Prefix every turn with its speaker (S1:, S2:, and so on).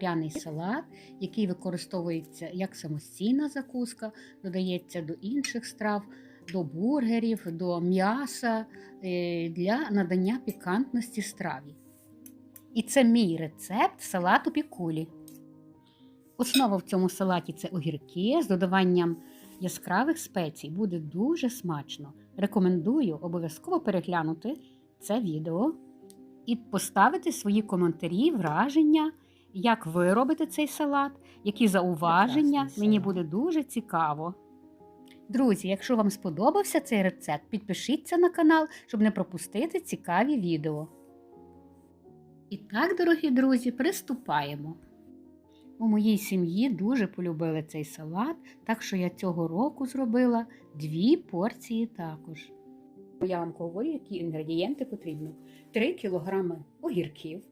S1: Пряний салат, який використовується як самостійна закуска, додається до інших страв, до бургерів, до м'яса е, для надання пікантності страві. І це мій рецепт салату пікулі. Основа в цьому салаті це огірки з додаванням яскравих спецій. Буде дуже смачно. Рекомендую обов'язково переглянути це відео і поставити свої коментарі, враження, як ви робите цей салат, які зауваження. Мені буде дуже цікаво. Друзі, якщо вам сподобався цей рецепт, підпишіться на канал, щоб не пропустити цікаві відео. І так, дорогі друзі, приступаємо. У моїй сім'ї дуже полюбили цей салат, так що я цього року зробила дві порції також. Я вам говорю, які інгредієнти потрібно. 3 кг огірків,